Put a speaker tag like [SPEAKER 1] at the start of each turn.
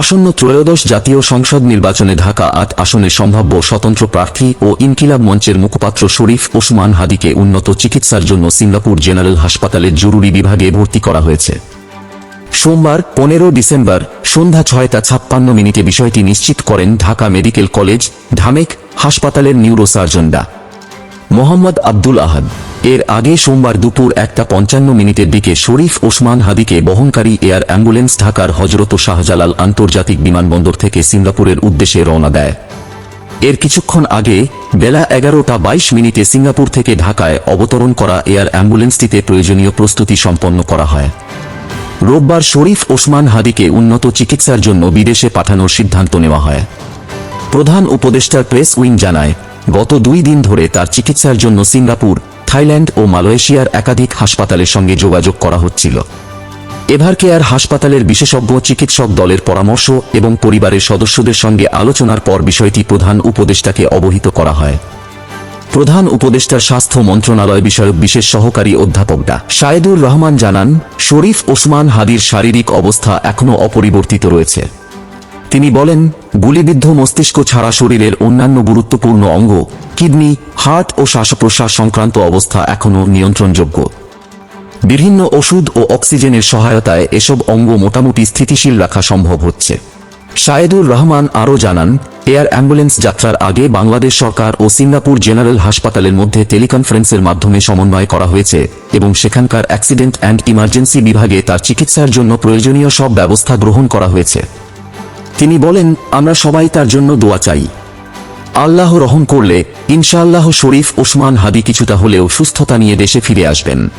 [SPEAKER 1] আসন্ন ত্রয়োদশ জাতীয় সংসদ নির্বাচনে ঢাকা আট আসনের সম্ভাব্য স্বতন্ত্র প্রার্থী ও ইনকিলাব মঞ্চের মুখপাত্র শরীফ ওসমান হাদিকে উন্নত চিকিৎসার জন্য সিঙ্গাপুর জেনারেল হাসপাতালের জরুরি বিভাগে ভর্তি করা হয়েছে। সোমবার পনেরো ডিসেম্বর সন্ধ্যা ছয়টা ছাপ্পান্ন মিনিটে বিষয়টি নিশ্চিত করেন ঢাকা মেডিকেল কলেজ, ঢামেক হাসপাতালের নিউরোসার্জনরা মোহাম্মদ আব্দুল আহাদ। এর আগে সোমবার দুপুর একটা পঞ্চান্ন মিনিটের দিকে শরীফ ওসমান হাদিকে বহনকারী এয়ার অ্যাম্বুলেন্স ঢাকার হজরত শাহজালাল আন্তর্জাতিক বিমানবন্দর থেকে সিঙ্গাপুরের উদ্দেশ্যে রওনা দেয়। এর কিছুক্ষণ আগে বেলা এগারোটা বাইশ মিনিটে সিঙ্গাপুর থেকে ঢাকায় অবতরণ করা এয়ার অ্যাম্বুলেন্সটিতে প্রয়োজনীয় প্রস্তুতি সম্পন্ন করা হয়। রোববার শরীফ ওসমান হাদিকে উন্নত চিকিৎসার জন্য বিদেশে পাঠানোর সিদ্ধান্ত নেওয়া হয়। প্রধান উপদেষ্টার প্রেস উইং জানায়, গত দুই দিন ধরে তার চিকিৎসার জন্য সিঙ্গাপুর থাইল্যান্ড ও মালয়েশিয়ার একাধিক হাসপাতালের সঙ্গে যোগাযোগ করা হচ্ছিল। এভার কেয়ার হাসপাতালের বিশেষজ্ঞ, চিকিৎসক দলের পরামর্শ এবং পরিবারের সদস্যদের সঙ্গে আলোচনার পর বিষয়টি প্রধান উপদেষ্টাকে অবহিত করা হয়। প্রধান উপদেষ্টার স্বাস্থ্য মন্ত্রণালয় বিষয়ক বিশেষ সহকারী অধ্যাপক ডা। শায়েদুর রহমান জানান, শরীফ ওসমান হাদির শারীরিক অবস্থা এখনও অপরিবর্তিত রয়েছে। তিনি বলেন, গুলিবিদ্ধ মস্তিষ্ক ছাড়া শরীরের অন্যান্য গুরুত্বপূর্ণ অঙ্গ, কিডনি, হার্ট ও শ্বাসপ্রশ্বাস সংক্রান্ত অবস্থা এখনও নিয়ন্ত্রণযোগ্য। বিভিন্ন ওষুধ ও অক্সিজেনের সহায়তায় এসব অঙ্গ মোটামুটি স্থিতিশীল রাখা সম্ভব হচ্ছে। শায়েদুর রহমান আরও জানান, এয়ার অ্যাম্বুলেন্স যাত্রার আগে বাংলাদেশ সরকার ও সিঙ্গাপুর জেনারেল হাসপাতালের মধ্যে টেলিকনফারেন্সের মাধ্যমে সমন্বয় করা হয়েছে এবং সেখানকার অ্যাক্সিডেন্ট অ্যান্ড ইমার্জেন্সি বিভাগে তার চিকিৎসার জন্য প্রয়োজনীয় সব ব্যবস্থা গ্রহণ করা হয়েছে। তিনি বলেন, আমরা সবাই তার জন্য দোয়া চাই। আল্লাহ রহম করলে ইনশাআল্লাহ শরীফ ওসমান হাদি কিছুটা হলেও সুস্থতা নিয়ে দেশে ফিরে আসবেন।